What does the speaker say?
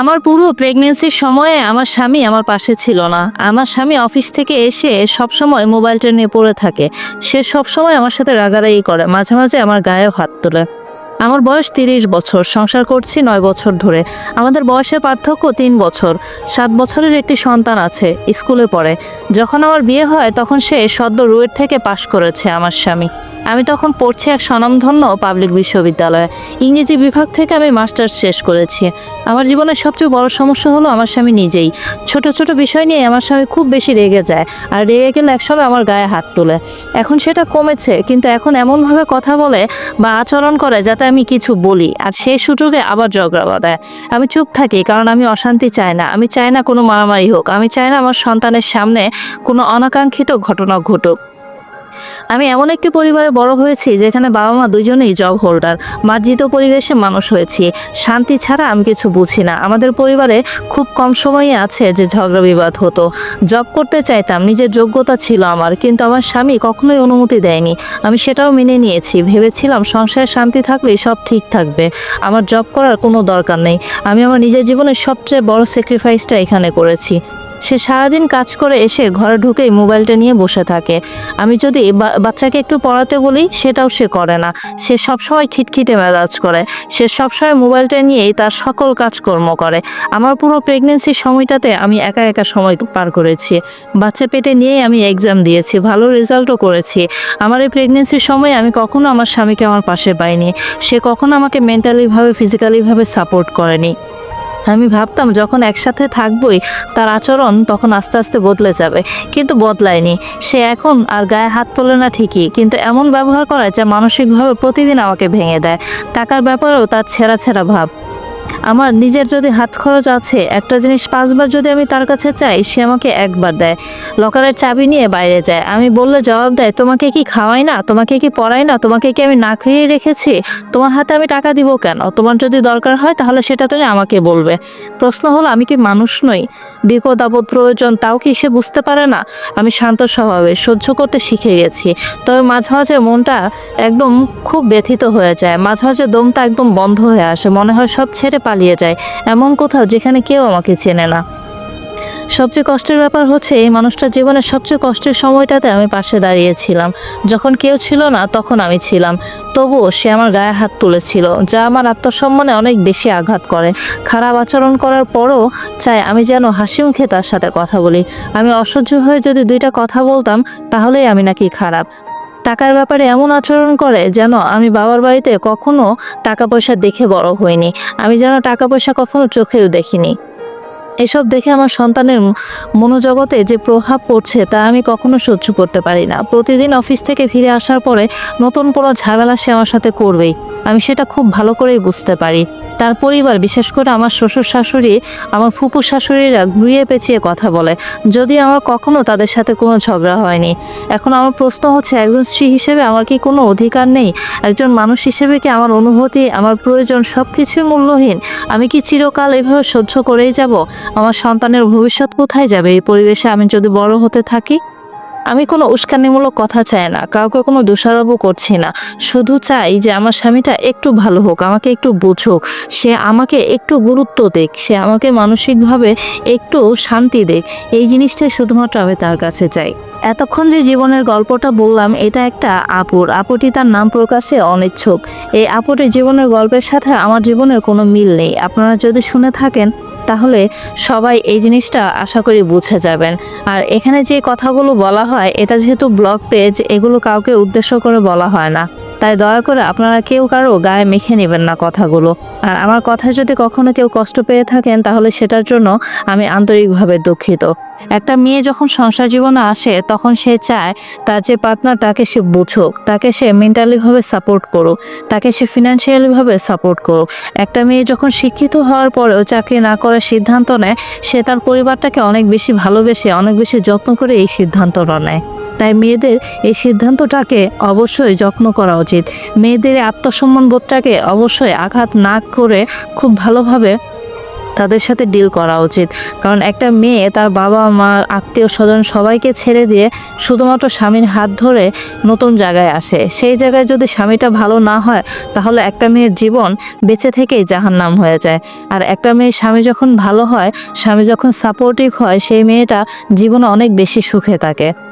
আমার পুরো প্রেগনেন্সির সময়ে আমার স্বামী আমার পাশে ছিল না। আমার স্বামী অফিস থেকে এসে সব সময় মোবাইলটা নিয়ে পড়ে থাকে। সে সব সময় আমার সাথে রাগারাগি করে। মাঝে মাঝে আমার গায়ে হাত তোলে। আমার বয়স তিরিশ বছর, সংসার করছি নয় বছর ধরে। আমাদের বয়সের পার্থক্য তিন বছর। সাত বছরের একটি সন্তান আছে, স্কুলে পড়ে। যখন আমার বিয়ে হয়, তখন সে সদ্য রুয়েট থেকে পাশ করেছে আমার স্বামী। আমি তখন পড়ছি এক স্বনামধন্য পাবলিক বিশ্ববিদ্যালয়ে। ইংরেজি বিভাগ থেকে আমি মাস্টার্স শেষ করেছি। আমার জীবনের সবচেয়ে বড় সমস্যা হলো আমার স্বামী নিজেই। ছোট ছোট বিষয় নিয়ে আমার স্বামী খুব বেশি রেগে যায় আর রেগে গেলে একসময় আমার গায়ে হাত তোলে। এখন সেটা কমেছে, কিন্তু এখন এমনভাবে কথা বলে বা আচরণ করে যাতে আমি কিছু বলি, আর সেই সুযোগে আবার ঝগড়া বাঁধায়। আমি চুপ থাকি, কারণ আমি অশান্তি চাই না। আমি চাই না কোনো মারামারি হোক। আমি চাই না আমার সন্তানের সামনে কোনো অনাকাঙ্ক্ষিত ঘটনা ঘটুক। আমি এমন একটি পরিবারে বড় হয়েছি যেখানে বাবা মা দুজনেই জব হোল্ডার মার্জিত পরিবেশে মানুষ হয়েছি। শান্তি ছাড়া আমি কিছু বুঝি না। আমাদের পরিবারে খুব কম সময়ই আছে যে ঝগড়া বিবাদ হতো। জব করতে চাইতাম, নিজের যোগ্যতা ছিল আমার, কিন্তু আমার স্বামী কখনোই অনুমতি দেয়নি। আমি সেটাও মেনে নিয়েছি। ভেবেছিলাম সংসারে শান্তি থাকলেই সব ঠিক থাকবে। আমার জব করার কোনো দরকার নেই। আমি আমার নিজের জীবনের সবচেয়ে বড় স্যাক্রিফাইসটা এখানে করেছি। সে সারাদিন কাজ করে এসে ঘরে ঢুকেই মোবাইলটা নিয়ে বসে থাকে। আমি যদি বাচ্চাকে একটু পড়াতে বলি, সেটাও সে করে না। সে সবসময় খিটখিটে মেজাজ করে। সে সবসময় মোবাইলটা নিয়েই তার সকল কাজকর্ম করে। আমার পুরো প্রেগনেন্সির সময়টাতে আমি একা একা সময় পার করেছি। বাচ্চা পেটে নিয়েই আমি এক্সাম দিয়েছি, ভালো রেজাল্টও করেছি। আমার এই প্রেগনেন্সির সময় আমি কখনো আমার স্বামীকে আমার পাশে পাইনি। সে কখনো আমাকে মেন্টালিভাবে ফিজিক্যালিভাবে সাপোর্ট করেনি। আমি ভাবতাম যখন একসাথে থাকবই, তার আচরণ তখন আস্তে আস্তে বদলে যাবে। কিন্তু বদলায়নি। সে এখন আর গায়ে হাত তোলে না ঠিকই, কিন্তু এমন ব্যবহার করে যা মানসিকভাবে প্রতিদিন আমাকে ভেঙে দেয়। টাকার ব্যাপারেও তার ছেঁড়া ছেঁড়া ভাব। আমার নিজের যদি হাত খরচ আছে, একটা জিনিস পাঁচবার যদি আমি তার কাছে চাই, সে আমাকে একবার দেয়। লকারের চাবি নিয়ে বাইরে যায়। আমি বললে জবাব দেয়, তোমাকে কি খাওয়াই না? তোমাকে কি পড়াই না? তোমাকে কি আমি না খেয়ে রেখেছি? তোমার হাতে আমি টাকা দিব কেন? তোমার যদি দরকার হয়, তাহলে সেটা তুমি আমাকে বলবে। প্রশ্ন হলো, আমি কি মানুষ নই? বিপদ আপদ প্রয়োজন, তাও কি সে বুঝতে পারে না? আমি শান্ত স্বভাবে, সহ্য করতে শিখে গেছি। তবে মাঝে মাঝে মনটা একদম খুব ব্যথিত হয়ে যায়। মাঝে মাঝে দমটা একদম বন্ধ হয়ে আসে। মনে হয় সব ছেড়ে পালিয়ে যায়। এমন কোথাও যেখানে কেউ আমাকে চেনে না। সবচেয়ে কষ্টের ব্যাপার হচ্ছে, এই মানুষটার জীবনের সবচেয়ে কষ্টের সময়টাতে আমি পাশে দাঁড়িয়েছিলাম। যখন কেউ ছিল না, তখন আমি ছিলাম। তবুও সে আমার গায়ে হাত তুলেছিল, যা আমার আত্মসম্মানে অনেক বেশি আঘাত করে। খারাপ আচরণ করার পরও চাই আমি যেন হাসি মুখে তার সাথে কথা বলি। আমি অসহ্য হয়ে যদি দুইটা কথা বলতাম, তাহলেই আমি নাকি খারাপ। টাকার ব্যাপারে এমন আচরণ করে যেন আমি বাবার বাড়িতে কখনো টাকা পয়সা দেখে বড় হইনি। আমি যেন টাকা পয়সা কখনো চোখেও দেখিনি। এসব দেখে আমার সন্তানের মনোজগতে যে প্রভাব পড়ছে তা আমি কখনো সহ্য করতে পারি না। প্রতিদিন অফিস থেকে ফিরে আসার পরে নতুন কোনো ঝামেলা সে আমার সাথে করবেই। আমি সেটা খুব ভালো করেই বুঝতে পারি। তার পরিবার, বিশেষ করে আমার শ্বশুর শাশুড়ি, আমার ফুপু শাশুড়িরা ঘুরিয়ে পেঁচিয়ে কথা বলে। যদি আমার কখনো তাদের সাথে কোনো ঝগড়া হয়নি। এখন আমার প্রশ্ন হচ্ছে, একজন স্ত্রী হিসেবে আমার কি কোনো অধিকার নেই? একজন মানুষ হিসেবে কি আমার অনুভূতি, আমার প্রয়োজন সব কিছুই মূল্যহীন? আমি কি চিরকাল এভাবে সহ্য করেই যাব? আমার সন্তানের ভবিষ্যৎ কোথায় যাবে? এই পরিবেশে আমি যদি বড় হতে থাকি, আমি কোনো উস্কানিমূলক কথা চাই না, কাউকে কোনো দোষারোপও করছি না। শুধু চাই যে আমার স্বামীটা একটু ভালো হোক, আমাকে একটু বুঝুক, সে আমাকে একটু গুরুত্ব দেখ সে আমাকে মানসিকভাবে একটু শান্তি দেখ এই জিনিসটাই শুধুমাত্র আমি তার কাছে চাই। এতক্ষণ যে জীবনের গল্পটা বললাম, এটা একটা আপুর। আপুটি তার নাম প্রকাশে অনিচ্ছুক। এই আপুটির জীবনের গল্পের সাথে আমার জীবনের কোনো মিল নেই। আপনারা যদি শুনে থাকেন তাহলে সবাই এই জিনিসটা আশা করি বুঝে যাবেন। আর এখানে যে কথাগুলো বলা হয়, এটা যেহেতু ব্লগ পেজ এগুলো কাউকে উদ্দেশ্য করে বলা হয় না। তাই দয়া করে আপনারা কেউ কারও গায়ে মেখে নেবেন না কথাগুলো। আর আমার কথায় যদি কখনো কেউ কষ্ট পেয়ে থাকেন, তাহলে সেটার জন্য আমি আন্তরিকভাবে দুঃখিত। একটা মেয়ে যখন সংসার জীবনে আসে, তখন সে চায় তার যে পার্টনার তাকে সে বুঝুক, তাকে সে মেন্টালিভাবে সাপোর্ট করুক, তাকে সে ফিনান্সিয়ালিভাবে সাপোর্ট করুক। একটা মেয়ে যখন শিক্ষিত হওয়ার পরেও চাকরি না করার সিদ্ধান্ত নেয়, সে তার পরিবারটাকে অনেক বেশি ভালোবেসে, অনেক বেশি যত্ন করে এই সিদ্ধান্তটা নেয়। তাই মেয়েদের এই সিদ্ধান্তটাকে অবশ্যই যত্ন করা উচিত। মেয়েদের আত্মসম্মান বোধটাকে অবশ্যই আঘাত না করে খুব ভালোভাবে তাদের সাথে ডিল করা উচিত। কারণ একটা মেয়ে তার বাবা মা, আত্মীয় স্বজন সবাইকে ছেড়ে দিয়ে শুধুমাত্র স্বামীর হাত ধরে নতুন জায়গায় আসে। সেই জায়গায় যদি স্বামীটা ভালো না হয়, তাহলে একটা মেয়ের জীবন বেঁচে থেকেই জাহান্নাম হয়ে যায়। আর একটা মেয়ের স্বামী যখন ভালো হয়, স্বামী যখন সাপোর্টিভ হয়, সেই মেয়েটা জীবনে অনেক বেশি সুখে থাকে।